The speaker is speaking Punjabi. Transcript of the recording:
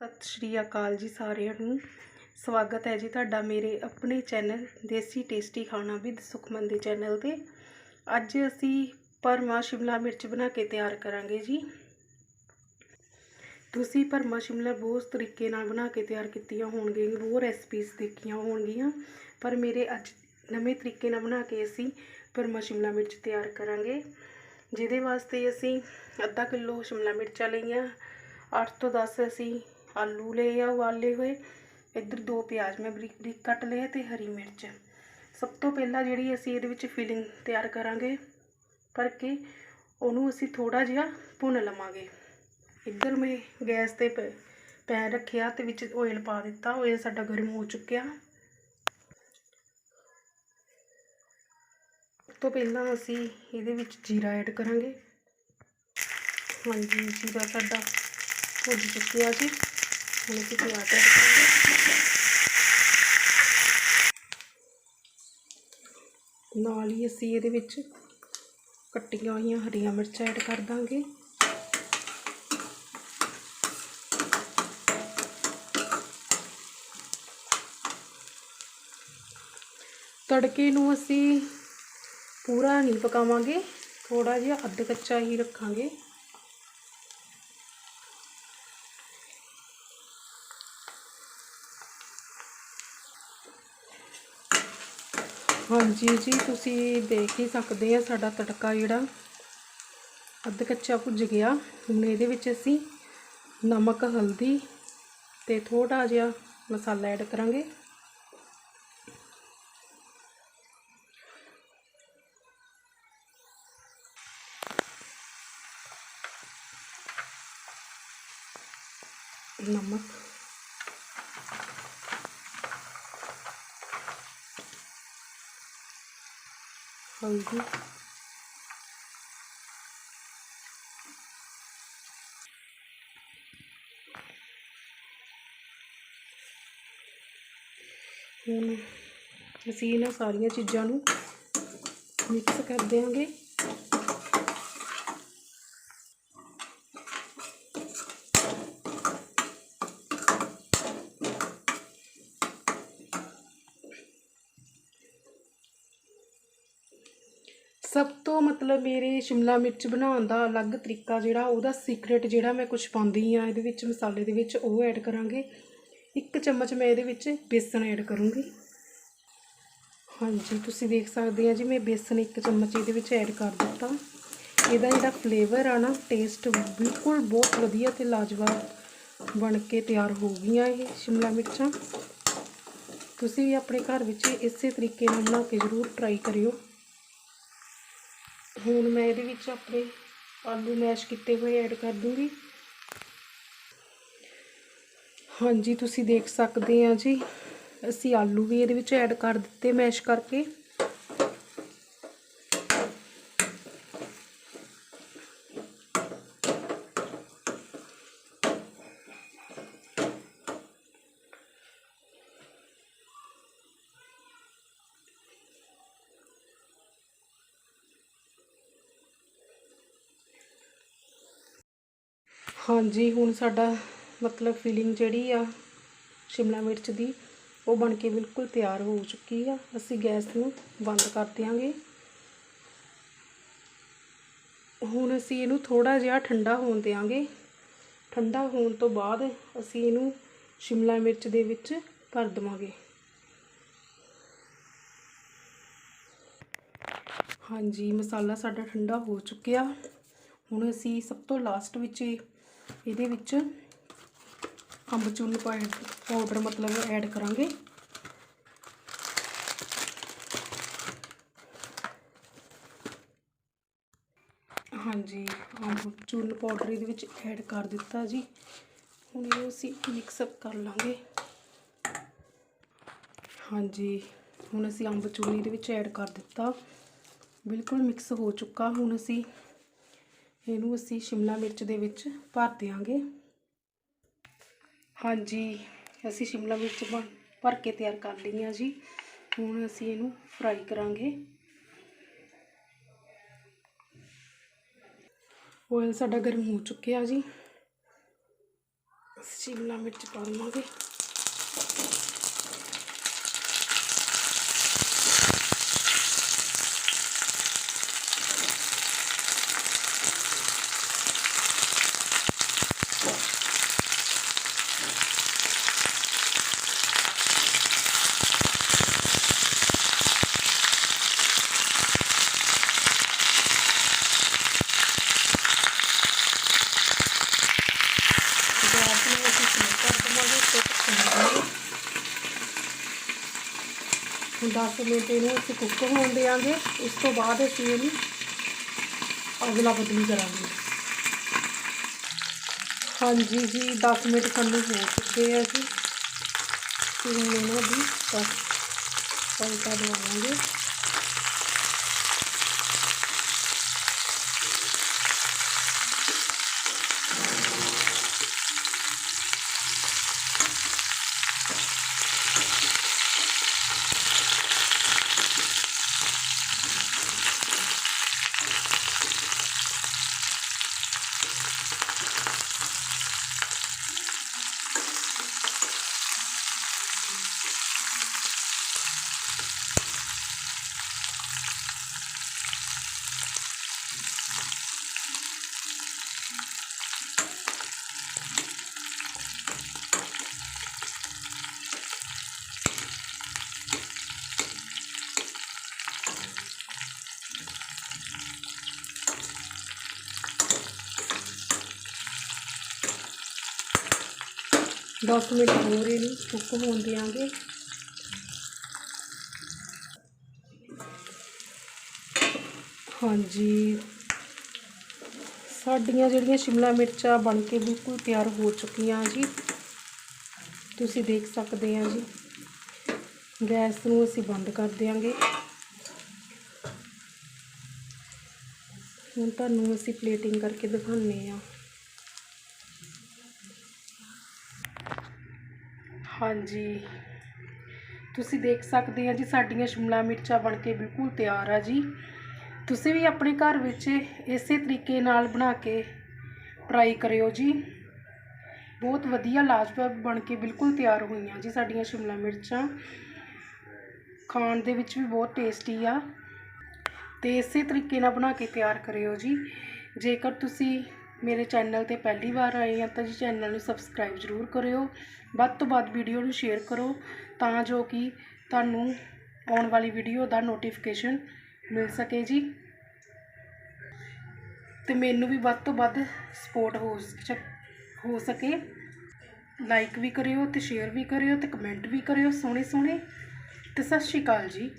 ਸਤਿ ਸ਼੍ਰੀ ਅਕਾਲ ਜੀ ਸਾਰਿਆਂ ਨੂੰ। ਸਵਾਗਤ ਹੈ ਜੀ ਤੁਹਾਡਾ ਮੇਰੇ ਆਪਣੇ ਚੈਨਲ ਦੇਸੀ ਟੇਸਟੀ ਖਾਣਾ ਵਿਦ ਸੁਖਮਨ ਦੇ ਚੈਨਲ ਤੇ। ਅੱਜ ਅਸੀਂ ਪਰਮਾ ਸ਼ਿਮਲਾ ਮਿਰਚ ਬਣਾ ਕੇ ਤਿਆਰ ਕਰਾਂਗੇ ਜੀ। ਤੁਸੀਂ ਪਰਮਾ ਸ਼ਿਮਲਾ ਬਹੁਤ ਤਰੀਕੇ ਨਾਲ ਬਣਾ ਕੇ ਤਿਆਰ ਕੀਤੀਆਂ ਹੋਣਗੀਆਂ, ਬਹੁਤ ਰੈਸਪੀਜ਼ ਦੇਖੀਆਂ ਹੋਣਗੀਆਂ। ਪਰ ਮੇਰੇ ਅੱਜ ਨਵੇਂ ਤਰੀਕੇ ਨਾਲ ਬਣਾ ਕੇ ਅਸੀਂ ਪਰਮਾ ਸ਼ਿਮਲਾ ਮਿਰਚ ਤਿਆਰ ਕਰਾਂਗੇ। ਜਿਹਦੇ ਵਾਸਤੇ ਅਸੀਂ ਅੱਧਾ ਕਿਲੋ ਸ਼ਿਮਲਾ ਮਿਰਚਾਂ ਲਈਆਂ 8 ਤੋਂ 10 ਅਸੀਂ ਆਲੂ ਲਏ ਆ, ਉਬਾਲੇ ਹੋਏ। ਇੱਧਰ ਦੋ ਪਿਆਜ਼ ਮੈਂ ਬਰੀਕ ਬਰੀਕ ਕੱਟ ਲਏ ਆ ਤੇ ਹਰੀ ਮਿਰਚ। ਸਭ ਤੋਂ ਪਹਿਲਾਂ ਜਿਹੜੀ ਅਸੀਂ ਇਹਦੇ ਵਿੱਚ ਫਿਲਿੰਗ ਤਿਆਰ ਕਰਾਂਗੇ ਕਰਕੇ, ਉਹਨੂੰ ਅਸੀਂ ਥੋੜਾ ਜਿਹਾ ਭੁੰਨ ਲਵਾਂਗੇ। ਇੱਧਰ ਮੈਂ ਗੈਸ ਤੇ ਪ- ਪੈਨ ਰੱਖਿਆ ਤੇ ਵਿੱਚ ਆਇਲ ਪਾ ਦਿੱਤਾ। ਆਇਲ ਸਾਡਾ ਗਰਮ ਹੋ ਚੁੱਕਿਆ। ਸਭ ਤੋਂ ਪਹਿਲਾਂ ਅਸੀਂ ਇਹਦੇ ਵਿੱਚ ਜੀਰਾ ਐਡ ਕਰਾਂਗੇ। ਹਾਂਜੀ, ਜੀਰਾ ਸਾਡਾ ਭੁੱਜ ਚੁੱਕਿਆ ਜੀ। ਹੁਣ ਅਸੀਂ ਨਾਲ ਹੀ ਅਸੀਂ ਇਹਦੇ ਵਿੱਚ ਕੱਟੀਆਂ ਹੋਈਆਂ ਹਰੀਆਂ ਮਿਰਚਾਂ ਐਡ ਕਰ ਦਾਂਗੇ। ਤੜਕੇ ਨੂੰ ਅਸੀਂ ਪੂਰਾ ਨਹੀਂ ਪਕਾਵਾਂਗੇ ਥੋੜਾ ਜਿਹਾ ਅੱਧ ਕੱਚਾ ਹੀ ਰੱਖਾਂਗੇ। ਹਾਂਜੀ ਜੀ, ਤੁਸੀਂ ਦੇਖ ਹੀ ਸਕਦੇ ਆ ਸਾਡਾ ਤੜਕਾ ਜਿਹੜਾ। ਅੱਧ ਕੱਚਾ ਭੁੱਜ ਗਿਆ। ਹੁਣ ਇਹਦੇ ਵਿੱਚ ਅਸੀਂ ਨਮਕ, ਹਲਦੀ ਤੇ ਥੋੜਾ ਜਿਹਾ ਮਸਾਲਾ ਐਡ ਕਰਾਂਗੇ। ਨਮਕ। ਹਲਦੀ ਹੁਣ ਅਸੀਂ ਇਹਨਾਂ ਸਾਰੀਆਂ ਚੀਜ਼ਾਂ ਨੂੰ ਮਿਕਸ ਕਰ ਦਿਆਂਗੇ ਸਭ ਤੋਂ ਮਤਲਬ ਮੇਰੇ ਸ਼ਿਮਲਾ ਮਿਰਚ ਬਣਾਉਣ ਦਾ ਅਲੱਗ ਤਰੀਕਾ ਜਿਹੜਾ, ਉਹਦਾ ਸੀਕ੍ਰੇਟ ਜਿਹੜਾ ਮੈਂ ਕੁਝ ਪਾਉਂਦੀ ਆ ਇਹਦੇ ਵਿੱਚ ਮਸਾਲੇ ਦੇ ਵਿੱਚ ਉਹ ਐਡ ਕਰਾਂਗੇ। ਇੱਕ ਚਮਚ ਮੈਂ ਇਹਦੇ ਵਿੱਚ ਬੇਸਣ ਐਡ ਕਰੂੰਗੀ। ਹਾਂਜੀ, ਤੁਸੀਂ ਦੇਖ ਸਕਦੇ ਆ ਜੀ, ਮੈਂ ਬੇਸਨ ਇੱਕ ਚਮਚ ਇਹਦੇ ਵਿੱਚ ਐਡ ਕਰ ਦਿੱਤਾ। ਇਹਦਾ ਜਿਹੜਾ ਫਲੇਵਰ ਆ ਨਾ ਟੇਸਟ ਬਿਲਕੁਲ ਬਹੁਤ ਵਧੀਆ ਤੇ ਲਾਜਵਾਬ ਬਣ ਕੇ ਤਿਆਰ ਹੋ ਗਈਆਂ ਇਹ ਸ਼ਿਮਲਾ ਮਿਰਚਾਂ। ਤੁਸੀਂ ਵੀ ਆਪਣੇ ਘਰ ਵਿੱਚ ਇਸੇ ਤਰੀਕੇ ਨਾਲ ਬਣਾ ਕੇ ਜ਼ਰੂਰ ਟਰਾਈ ਕਰਿਓ। ਹੁਣ ਮੈਂ ਇਹਦੇ ਵਿੱਚ ਆਪਣੇ ਆਲੂ ਮੈਸ਼ ਕੀਤੇ ਹੋਏ ਐਡ ਕਰ ਦੂੰਗੀ। ਹਾਂਜੀ, ਤੁਸੀਂ ਦੇਖ ਸਕਦੇ ਆ ਜੀ। ਅਸੀਂ ਆਲੂ ਵੀ ਇਹਦੇ ਵਿੱਚ ਐਡ ਕਰ ਦਿੱਤੇ ਮੈਸ਼ ਕਰਕੇ। ਹਾਂਜੀ, ਹੁਣ ਸਾਡਾ ਮਤਲਬ ਫੀਲਿੰਗ ਜਿਹੜੀ ਆ ਸ਼ਿਮਲਾ ਮਿਰਚ ਦੀ, ਉਹ ਬਣ ਕੇ ਬਿਲਕੁਲ ਤਿਆਰ ਹੋ ਚੁੱਕੀ ਆ। ਅਸੀਂ ਗੈਸ ਨੂੰ ਬੰਦ ਕਰ ਦਿਆਂਗੇ। ਹੁਣ ਅਸੀਂ ਇਹਨੂੰ ਥੋੜਾ ਜਿਹਾ ਠੰਡਾ ਹੋਣ ਦਿਆਂਗੇ। ਠੰਡਾ ਹੋਣ ਤੋਂ ਬਾਅਦ ਅਸੀਂ ਇਹਨੂੰ ਸ਼ਿਮਲਾ ਮਿਰਚ ਦੇ ਵਿੱਚ ਭਰ ਦੇਵਾਂਗੇ। ਹਾਂਜੀ, ਮਸਾਲਾ ਸਾਡਾ ਠੰਡਾ ਹੋ ਚੁੱਕਿਆ। ਹੁਣ ਅਸੀਂ ਸਭ ਤੋਂ ਲਾਸਟ ਵਿੱਚ ਇਹਦੇ ਵਿੱਚ ਅੰਬਚੂਰ ਪਾਊਡਰ ਮਤਲਬ ਐਡ ਕਰਾਂਗੇ। ਹਾਂਜੀ ਅੰਬਚੂਰ ਪਾਊਡਰ ਇਹਦੇ ਵਿੱਚ ਐਡ ਕਰ ਦਿੱਤਾ ਜੀ। ਹੁਣ ਇਹ ਅਸੀਂ ਮਿਕਸ ਅਪ ਕਰ ਲਾਂਗੇ। ਹਾਂਜੀ, ਹੁਣ ਅਸੀਂ ਅੰਬ ਚੂਨੀ ਦੇ ਵਿੱਚ ਐਡ ਕਰ ਦਿੱਤਾ। ਬਿਲਕੁਲ ਮਿਕਸ ਹੋ ਚੁੱਕਾ ਹੁਣ ਅਸੀਂ। ਇਹਨੂੰ ਅਸੀਂ ਸ਼ਿਮਲਾ ਮਿਰਚ ਦੇ ਵਿੱਚ ਭਰ ਦਿਆਂਗੇ। ਹਾਂਜੀ, ਅਸੀਂ ਸ਼ਿਮਲਾ ਮਿਰਚ ਭਰ ਕੇ ਤਿਆਰ ਕਰ ਲਈਆਂ ਜੀ। ਹੁਣ ਅਸੀਂ ਇਹਨੂੰ ਫਰਾਈ ਕਰਾਂਗੇ। ਓਇਲ ਸਾਡਾ ਗਰਮ ਹੋ ਚੁੱਕਿਆ ਜੀ। ਸ਼ਿਮਲਾ ਮਿਰਚ ਪਾ ਲਵਾਂਗੇ ਗੈਸ ਨੂੰ ਅਸੀਂ ਸਿਮ ਕਰ ਦੇਵਾਂਗੇ ਤੇ ਪਕਾਵਾਂਗੇ ਹੁਣ 10 ਮਿੰਟ ਇਹਨੂੰ ਅਸੀਂ ਕੁੱਕ ਹੋਣ ਦੇਵਾਂਗੇ ਉਸ ਤੋਂ ਬਾਅਦ ਅਸੀਂ ਇਹਨੂੰ ਅਗਲਾ ਬਦਲੀ ਕਰਾਂਗੇ। ਹਾਂਜੀ ਜੀ 10 ਮਿੰਟ ਸਾਨੂੰ ਹੋ ਚੁੱਕੇ ਆ ਜੀ। ਤੇ ਹੁਣ ਇਹਨਾਂ ਦੀ ਪਲਟਾ ਦਵਾਵਾਂਗੇ। ਦਸ ਮਿੰਟ ਹੋਰ ਇਹਨੂੰ ਕੁੱਕ ਹੋਣ ਦਿਆਂਗੇ ਹਾਂਜੀ ਸਾਡੀਆਂ ਜਿਹੜੀਆਂ ਸ਼ਿਮਲਾ ਮਿਰਚਾਂ ਬਣ ਕੇ ਬਿਲਕੁਲ ਤਿਆਰ ਹੋ ਚੁੱਕੀਆਂ ਜੀ ਤੁਸੀਂ ਦੇਖ ਸਕਦੇ ਆ ਜੀ ਗੈਸ ਨੂੰ ਅਸੀਂ ਬੰਦ ਕਰ ਦਿਆਂਗੇ ਹੁਣ ਤੁਹਾਨੂੰ ਅਸੀਂ ਪਲੇਟਿੰਗ ਕਰਕੇ ਦਿਖਾਉਂਦੇ ਆ ਹਾਂਜੀ। ਤੁਸੀਂ ਦੇਖ ਸਕਦੇ ਆ ਜੀ, ਸਾਡੀਆਂ ਸ਼ਿਮਲਾ ਮਿਰਚਾਂ ਬਣ ਕੇ ਬਿਲਕੁਲ ਤਿਆਰ ਆ ਜੀ। ਤੁਸੀਂ ਵੀ ਆਪਣੇ ਘਰ ਵਿੱਚ ਇਸੇ ਤਰੀਕੇ ਨਾਲ ਬਣਾ ਕੇ ਟਰਾਈ ਕਰਿਓ ਜੀ। ਬਹੁਤ ਵਧੀਆ ਲਾਜਵਾਬ ਬਣ ਕੇ ਬਿਲਕੁਲ ਤਿਆਰ ਹੋਈਆਂ ਜੀ ਸਾਡੀਆਂ ਸ਼ਿਮਲਾ ਮਿਰਚਾਂ। ਖਾਣ ਦੇ ਵਿੱਚ ਵੀ ਬਹੁਤ ਟੇਸਟੀ ਆ। ਤੇ ਇਸੇ ਤਰੀਕੇ ਨਾਲ ਬਣਾ ਕੇ ਤਿਆਰ ਕਰਿਓ ਜੀ। ਜੇਕਰ ਤੁਸੀਂ ਮੇਰੇ ਚੈਨਲ ਤੇ ਪਹਿਲੀ ਵਾਰ ਆਏ ਆ ਤਾਂ ਜੀ ਚੈਨਲ ਨੂੰ ਸਬਸਕ੍ਰਾਈਬ ਜ਼ਰੂਰ ਕਰਿਓ। ਵੱਧ ਤੋਂ ਵੱਧ ਵੀਡੀਓ ਨੂੰ ਸ਼ੇਅਰ ਕਰੋ ਤਾਂ ਜੋ ਕਿ ਤੁਹਾਨੂੰ ਆਉਣ ਵਾਲੀ ਵੀਡੀਓ ਦਾ ਨੋਟੀਫਿਕੇਸ਼ਨ ਮਿਲ ਸਕੇ ਜੀ। ਤੇ ਮੈਨੂੰ ਵੀ ਵੱਧ ਤੋਂ ਵੱਧ ਸਪੋਰਟ ਹੋ ਹੋ ਸਕੇ। ਲਾਈਕ ਵੀ ਕਰਿਓ ਤੇ ਸ਼ੇਅਰ ਵੀ ਕਰਿਓ ਤੇ ਕਮੈਂਟ ਵੀ ਕਰਿਓ ਸੋਹਣੇ ਸੋਹਣੇ ਤੇ ਸਤਿ ਸ਼੍ਰੀ ਅਕਾਲ ਜੀ।